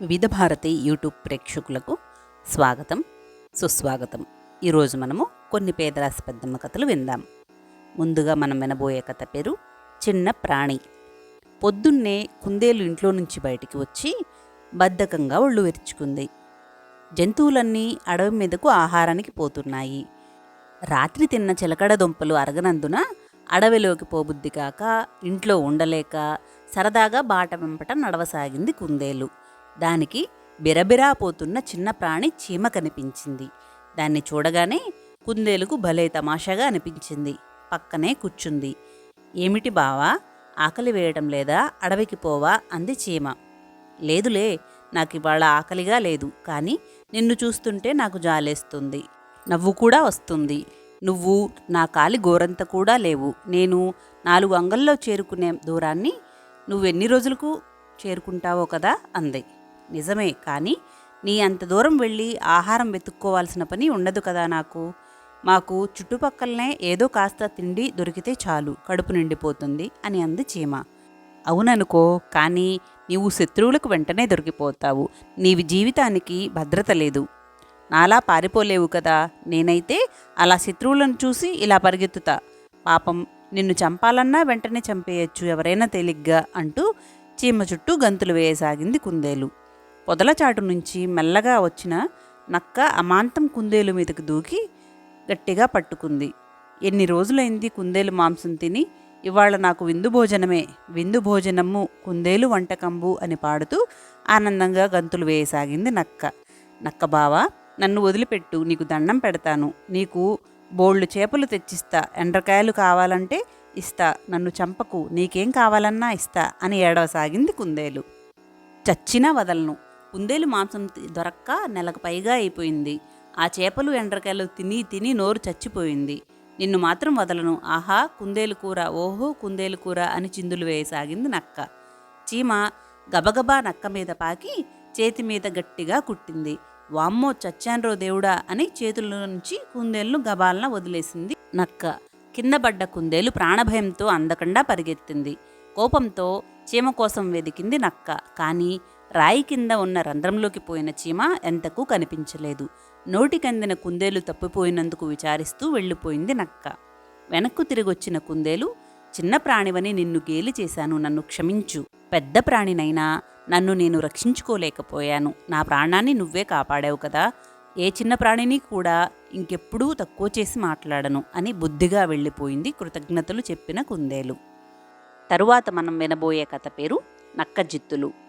వివిధ భారతి యూట్యూబ్ ప్రేక్షకులకు స్వాగతం సుస్వాగతం. ఈరోజు మనము కొన్ని పేదరాశి పెద్దమ్మ కథలు విందాం. ముందుగా మనం వినబోయే కథ పేరు చిన్న ప్రాణి. పొద్దున్నే కుందేలు ఇంట్లో నుంచి బయటికి వచ్చి బద్ధకంగా ఒళ్ళు విరుచుకుంది. జంతువులన్నీ అడవి మీదకు ఆహారానికి పోతున్నాయి. రాత్రి తిన్న చిలకడ దుంపలు అరగనందున అడవిలోకి పోబుద్ది కాక ఇంట్లో ఉండలేక సరదాగా బాట వెంపట నడవసాగింది కుందేలు. దానికి బిరబిరా పోతున్న చిన్న ప్రాణి చీమ కనిపించింది. దాన్ని చూడగానే కుందేలుకు భలే తమాషాగా అనిపించింది. పక్కనే కూర్చుంది. ఏమిటి బావా? ఆకలి వేయడం లేదా? అడవికి పోవా? అంది చీమ. లేదులే నాకు ఇవాళ ఆకలిగా లేదు. కానీ నిన్ను చూస్తుంటే నాకు జాలేస్తుంది. నవ్వు కూడా వస్తుంది. నువ్వు నా కాలి గోరంత కూడా లేవు. నేను నాలుగు అంగల్లో చేరుకునే దూరాన్ని నువ్వెన్ని రోజులకు చేరుకుంటావో కదా? అంది. నిజమే కానీ నీ అంత దూరం వెళ్ళి ఆహారం వెతుక్కోవాల్సిన పని ఉండదు కదా నాకు. మాకు చుట్టుపక్కలనే ఏదో కాస్త తిండి దొరికితే చాలు కడుపు నిండిపోతుంది అని అంది చీమ. అవుననుకో కానీ నీవు శత్రువులకు వెంటనే దొరికిపోతావు. నీవి జీవితానికి భద్రత లేదు. నాలా పారిపోలేవు కదా. నేనైతే అలా శత్రువులను చూసి ఇలా పరిగెత్తుతా. పాపం నిన్ను చంపాలన్నా వెంటనే చంపేయచ్చు ఎవరైనా తేలిగ్గా అంటూ చీమ చుట్టూ గంతులు వేయసాగింది కుందేలు. పొదలచాటు నుంచి మెల్లగా వచ్చిన నక్క అమాంతం కుందేలు మీదకు దూకి గట్టిగా పట్టుకుంది. ఎన్ని రోజులైంది కుందేలు మాంసం తిని? ఇవాళ నాకు విందు భోజనమే. విందు భోజనము కుందేలు వంటకంబు అని పాడుతూ ఆనందంగా గంతులు వేయసాగింది నక్క. నక్క బావా నన్ను వదిలిపెట్టు నీకు దండం పెడతాను. నీకు బోళ్ళు చేపలు తెచ్చిస్తా. ఎండ్రకాయలు కావాలంటే ఇస్తా. నన్ను చంపకు. నీకేం కావాలన్నా ఇస్తా అని ఏడవసాగింది కుందేలు. చచ్చినా వదలను. కుందేలు మాంసం దొరక్క నెలకు పైగా అయిపోయింది. ఆ చేపలు ఎండ్రకాయలు తిని తిని నోరు చచ్చిపోయింది. నిన్ను మాత్రం వదలను. ఆహా కుందేలు కూర. ఓహో కుందేలు కూర అని చిందులు వేయసాగింది నక్క. చీమ గబగబా నక్క మీద పాకి చేతి మీద గట్టిగా కుట్టింది. వామ్మో చచ్చాన్రో దేవుడా అని చేతుల నుంచి కుందేలును గబాలన వదిలేసింది నక్క. కింద పడ్డ కుందేలు ప్రాణభయంతో అందకుండా పరిగెత్తింది. కోపంతో చీమ కోసం వెదికింది నక్క. కానీ రాయి కింద ఉన్న రంధ్రంలోకి పోయిన చీమ ఎంతకు కనిపించలేదు. నోటికందిన కుందేలు తప్పిపోయినందుకు విచారిస్తూ వెళ్ళిపోయింది నక్క. వెనక్కు తిరిగొచ్చిన కుందేలు చిన్న ప్రాణివని నిన్ను గేలి చేశాను నన్ను క్షమించు. పెద్ద ప్రాణినైనా నన్ను నేను రక్షించుకోలేకపోయాను. నా ప్రాణాన్ని నువ్వే కాపాడావు కదా. ఏ చిన్న ప్రాణిని కూడా ఇంకెప్పుడూ తక్కువ చేసి మాట్లాడను అని బుద్ధిగా వెళ్ళిపోయింది కృతజ్ఞతలు చెప్పిన కుందేలు. తరువాత మనం వినబోయే కథ పేరు నక్కజిత్తులు.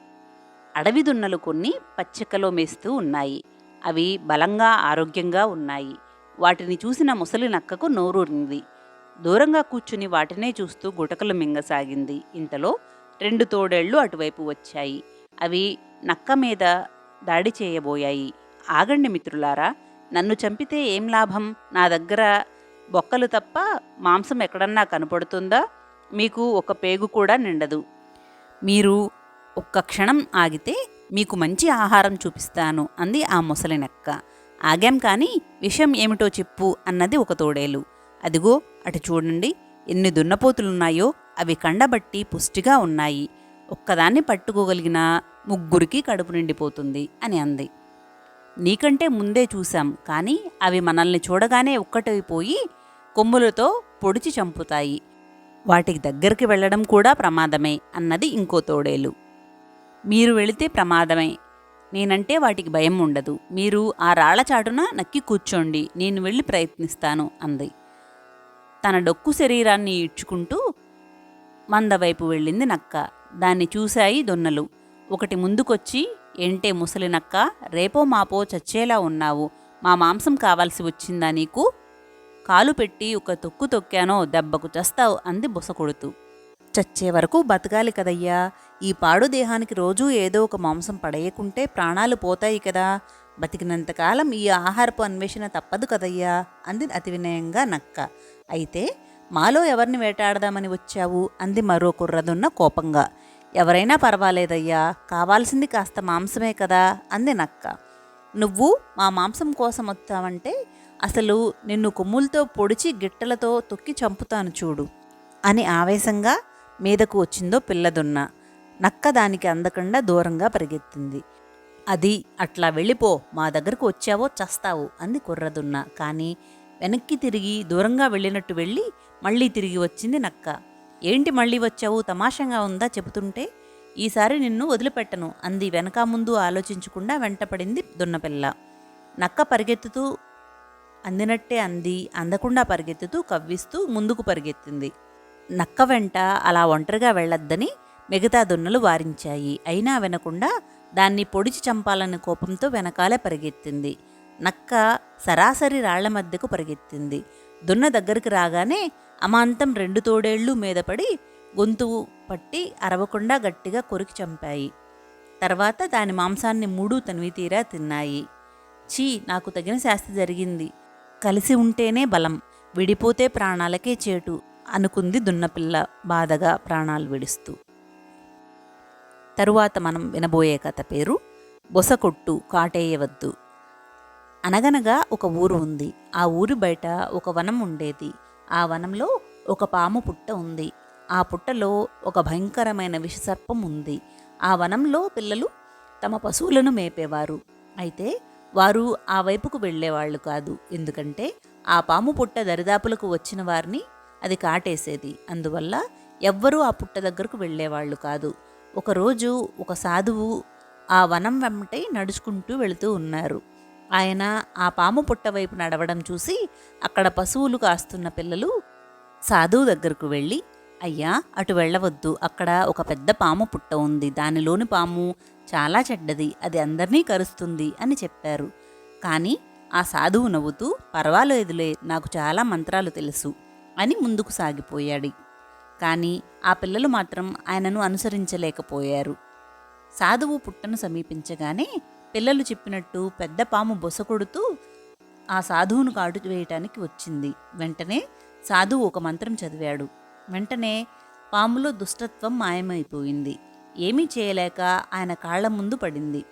అడవి దున్నలు కొన్ని పచ్చికలో మేస్తూ ఉన్నాయి. అవి బలంగా ఆరోగ్యంగా ఉన్నాయి. వాటిని చూసిన ముసలి నక్కకు నోరూరింది. దూరంగా కూర్చుని వాటినే చూస్తూ గుటకలు మింగసాగింది. ఇంతలో రెండు తోడేళ్ళు అటువైపు వచ్చాయి. అవి నక్క మీద దాడి చేయబోయాయి. ఆగండి మిత్రులారా నన్ను చంపితే ఏం లాభం? నా దగ్గర బొక్కలు తప్ప మాంసం ఎక్కడన్నా కనపడుతుందా? మీకు ఒక పేగు కూడా నిండదు. మీరు ఒక్క క్షణం ఆగితే మీకు మంచి ఆహారం చూపిస్తాను అంది ఆ ముసలినక్క. ఆగాం కానీ విషయం ఏమిటో చెప్పు అన్నది ఒక తోడేలు. అదిగో అటు చూడండి ఎన్ని దున్నపోతులున్నాయో అవి కండబట్టి పుష్టిగా ఉన్నాయి. ఒక్కదాన్ని పట్టుకోగలిగిన ముగ్గురికి కడుపు నిండిపోతుంది అని అంది. నీకంటే ముందే చూశాం కానీ అవి మనల్ని చూడగానే ఒక్కటైపోయి కొమ్ములతో పొడిచి చంపుతాయి. వాటికి దగ్గరికి వెళ్ళడం కూడా ప్రమాదమే అన్నది ఇంకో తోడేలు. మీరు వెళితే ప్రమాదమే. నేనంటే వాటికి భయం ఉండదు. మీరు ఆ రాళ్ళ చాటున నక్కి కూర్చోండి. నేను వెళ్ళి ప్రయత్నిస్తాను అంది. తన డొక్కు శరీరాన్ని ఈడ్చుకుంటూ మందవైపు వెళ్ళింది నక్క. దాన్ని చూశాయి దొన్నలు. ఒకటి ముందుకొచ్చి ఏంటే ముసలి నక్క? రేపో మాపో చచ్చేలా ఉన్నావు. మా మాంసం కావాల్సి వచ్చిందా నీకు? కాలు పెట్టి ఒక తొక్కు తొక్కానో దెబ్బకు చస్తావు అంది బుస కొడుతూ. చచ్చే వరకు బతకాలి కదయ్యా. ఈ పాడు దేహానికి రోజూ ఏదో ఒక మాంసం పడేయకుంటే ప్రాణాలు పోతాయి కదా. బతికినంతకాలం ఈ ఆహారపు అన్వేషణ తప్పదు కదయ్యా అంది అతి వినయంగా నక్క. అయితే మాలో ఎవరిని వేటాడదామని వచ్చావు? అంది మరో కుర్రదున్న కోపంగా. ఎవరైనా పర్వాలేదయ్యా కావాల్సింది కాస్త మాంసమే కదా అంది నక్క. నువ్వు మా మాంసం కోసం వచ్చావంటే అసలు నిన్ను కొమ్ములతో పొడిచి గిట్టలతో తొక్కి చంపుతాను చూడు అని ఆవేశంగా మీదకు వచ్చిందో పిల్లదున్న. నక్క దానికి అందకుండా దూరంగా పరిగెత్తింది. అది అట్లా వెళ్ళిపో మా దగ్గరకు వచ్చావో చస్తావు అంది కుర్రదున్న. కానీ వెనక్కి తిరిగి దూరంగా వెళ్ళినట్టు వెళ్ళి మళ్ళీ తిరిగి వచ్చింది నక్క. ఏంటి మళ్ళీ వచ్చావు? తమాషంగా ఉందా చెబుతుంటే? ఈసారి నిన్ను వదిలిపెట్టను అంది వెనక ముందు ఆలోచించకుండా వెంటపడింది దున్నపిల్ల. నక్క పరిగెత్తుతూ అందినట్టే అంది. అందకుండా పరిగెత్తుతూ కవ్విస్తూ ముందుకు పరిగెత్తింది. నక్క వెంట అలా ఒంటరిగా వెళ్ళొద్దని మిగతా దున్నలు వారించాయి. అయినా వినకుండా దాన్ని పొడిచి చంపాలనే కోపంతో వెనకాలే పరిగెత్తింది. నక్క సరాసరి రాళ్ళ మధ్యకు పరిగెత్తింది. దున్న దగ్గరికి రాగానే అమాంతం రెండు తోడేళ్ళు మీద పడి గొంతు పట్టి అరవకుండా గట్టిగా కొరికి చంపాయి. తర్వాత దాని మాంసాన్ని మూడు తనివి తీరా తిన్నాయి. ఛీ నాకు తగిన శాస్తి జరిగింది. కలిసి ఉంటేనే బలం విడిపోతే ప్రాణాలకే చేటు అనుకుంది దున్నపిల్ల బాధగా ప్రాణాలు విడుస్తూ. తరువాత మనం వినబోయే కథ పేరు బొసకొట్టు కాటేయవద్దు అనగనగా ఒక ఊరు ఉంది. ఆ ఊరి బయట ఒక వనం ఉండేది. ఆ వనంలో ఒక పాము పుట్ట ఉంది. ఆ పుట్టలో ఒక భయంకరమైన విషసర్పం ఉంది. ఆ వనంలో పిల్లలు తమ పశువులను మేపేవారు. అయితే వారు ఆ వైపుకు వెళ్ళేవాళ్ళు కాదు. ఎందుకంటే ఆ పాము పుట్ట దరిదాపులకు వచ్చిన వారిని అది కాటేసేది. అందువల్ల ఎవ్వరూ ఆ పుట్ట దగ్గరకు వెళ్ళేవాళ్ళు కాదు. ఒకరోజు ఒక సాధువు ఆ వనం వెంటై నడుచుకుంటూ వెళుతూ ఉన్నారు. ఆయన ఆ పాము పుట్ట వైపు నడవడం చూసి అక్కడ పశువులు కాస్తున్న పిల్లలు సాధువు దగ్గరకు వెళ్ళి అయ్యా అటు వెళ్ళవద్దు. అక్కడ ఒక పెద్ద పాము పుట్ట ఉంది. దానిలోని పాము చాలా చెడ్డది. అది అందరినీ కరుస్తుంది అని చెప్పారు. కానీ ఆ సాధువు నవ్వుతూ పర్వాలేదులే. నాకు చాలా మంత్రాలు తెలుసు అని ముందుకు సాగిపోయాడు. కానీ ఆ పిల్లలు మాత్రం ఆయనను అనుసరించలేకపోయారు. సాధువు పుట్టను సమీపించగానే పిల్లలు చెప్పినట్టు పెద్ద పాము బొస కొడుతూ ఆ సాధువును కాటు వేయటానికి వచ్చింది. వెంటనే సాధువు ఒక మంత్రం చదివాడు. వెంటనే పాములో దుష్టత్వం మాయమైపోయింది. ఏమీ చేయలేక ఆయన కాళ్ళ ముందు పడింది.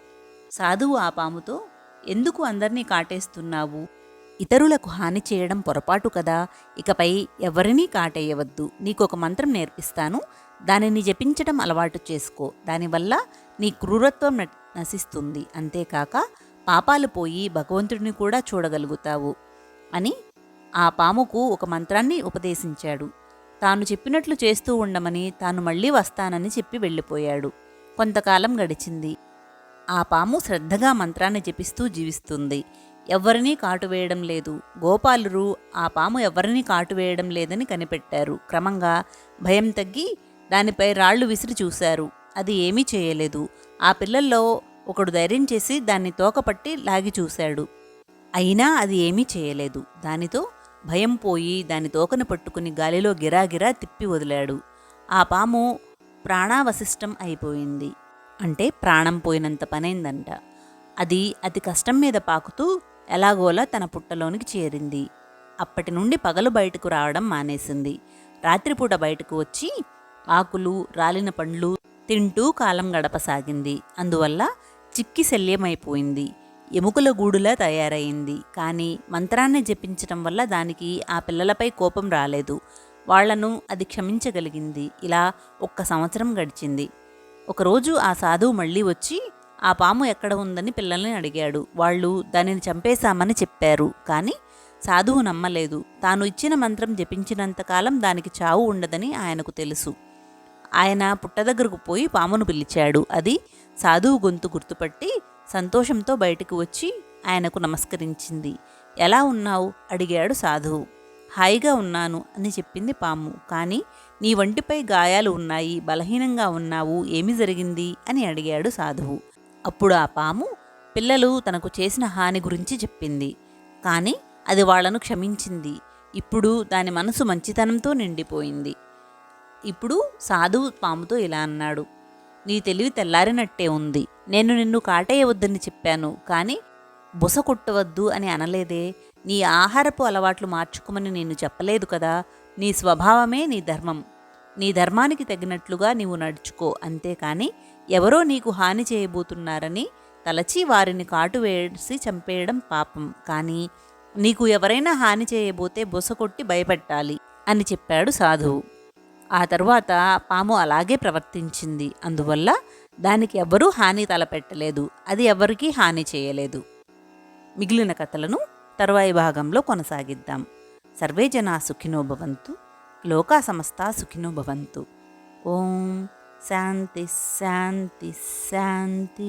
సాధువు ఆ పాముతో ఎందుకు అందరినీ కాటేస్తున్నావు? ఇతరులకు హాని చేయడం పొరపాటు కదా? ఇకపై ఎవరినీ కాటేయవద్దు. నీకొక మంత్రం నేర్పిస్తాను. దానిని జపించడం అలవాటు చేసుకో. దానివల్ల నీ క్రూరత్వం న- నశిస్తుంది. అంతేకాక పాపాలు పోయి భగవంతుడిని కూడా చూడగలుగుతావు అని ఆ పాముకు ఒక మంత్రాన్ని ఉపదేశించాడు. తాను చెప్పినట్లు చేస్తూ ఉండమని తాను మళ్ళీ వస్తానని చెప్పి వెళ్ళిపోయాడు. కొంతకాలం గడిచింది. ఆ పాము శ్రద్ధగా మంత్రాన్ని జపిస్తూ జీవిస్తుంది. ఎవ్వరినీ కాటువేయడం లేదు. గోపాలురు ఆ పాము ఎవరినీ కాటువేయడం లేదని కనిపెట్టారు. క్రమంగా భయం తగ్గి దానిపై రాళ్ళు విసిరి చూశారు. అది ఏమీ చేయలేదు. ఆ పిల్లల్లో ఒకడు ధైర్యం చేసి దాన్ని తోకపట్టి లాగి చూశాడు. అయినా అది ఏమీ చేయలేదు. దానితో భయం పోయి దాని తోకను పట్టుకుని గాలిలో గిరాగిరా తిప్పి వదిలాడు. ఆ పాము ప్రాణావశిష్టం అయిపోయింది. అంటే ప్రాణం పోయినంత పనైందంట. అది అతి కష్టం మీద పాకుతూ ఎలాగోలా తన పుట్టలోనికి చేరింది. అప్పటి నుండి పగలు బయటకు రావడం మానేసింది. రాత్రిపూట బయటకు వచ్చి ఆకులు రాలిన పండ్లు తింటూ కాలం గడపసాగింది. అందువల్ల చిక్కి శల్యమైపోయింది. ఎముకల గూడులా తయారైంది. కానీ మంత్రాన్ని జపించటం వల్ల దానికి ఆ పిల్లలపై కోపం రాలేదు. వాళ్ళను అది క్షమించగలిగింది. ఇలా ఒక్క సంవత్సరం గడిచింది. ఒకరోజు ఆ సాధువు మళ్ళీ వచ్చి ఆ పాము ఎక్కడ ఉందని పిల్లల్ని అడిగాడు. వాళ్ళు దానిని చంపేశామని చెప్పారు. కానీ సాధువు నమ్మలేదు. తాను ఇచ్చిన మంత్రం జపించినంతకాలం దానికి చావు ఉండదని ఆయనకు తెలుసు. ఆయన పుట్ట దగ్గరకు పోయి పామును పిలిచాడు. అది సాధువు గొంతు గుర్తుపట్టి సంతోషంతో బయటకు వచ్చి ఆయనకు నమస్కరించింది. ఎలా ఉన్నావు? అడిగాడు సాధువు. హాయిగా ఉన్నాను అని చెప్పింది పాము. కానీ నీ వంటిపై గాయాలు ఉన్నాయి. బలహీనంగా ఉన్నావు. ఏమి జరిగింది? అని అడిగాడు సాధువు. అప్పుడు ఆ పాము పిల్లలు తనకు చేసిన హాని గురించి చెప్పింది. కానీ అది వాళ్ళను క్షమించింది. ఇప్పుడు దాని మనసు మంచితనంతో నిండిపోయింది. ఇప్పుడు సాధువు పాముతో ఇలా అన్నాడు. నీ తెలివి తెల్లారినట్టే ఉంది. నేను నిన్ను కాటేయవద్దని చెప్పాను. కానీ బుస కొట్టవద్దు అని అనలేదే. నీ ఆహారపు అలవాట్లు మార్చుకోమని నేను చెప్పలేదు కదా. నీ స్వభావమే నీ ధర్మం. నీ ధర్మానికి తగినట్లుగా నీవు నడుచుకో. అంతేకాని ఎవరో నీకు హాని చేయబోతున్నారని తలచి వారిని కాటు వేసి చంపేయడం పాపం. కానీ నీకు ఎవరైనా హాని చేయబోతే బుస కొట్టి భయపెట్టాలి అని చెప్పాడు సాధువు. ఆ తరువాత పాము అలాగే ప్రవర్తించింది. అందువల్ల దానికి ఎవ్వరూ హాని తలపెట్టలేదు. అది ఎవరికీ హాని చేయలేదు. మిగిలిన కథలను తరువాయి భాగంలో కొనసాగిద్దాం. సర్వే జనా సుఖినో భవంతు. లోకా సమస్త సుఖినో భవంతు. ఓం Santi, Santi, Santi.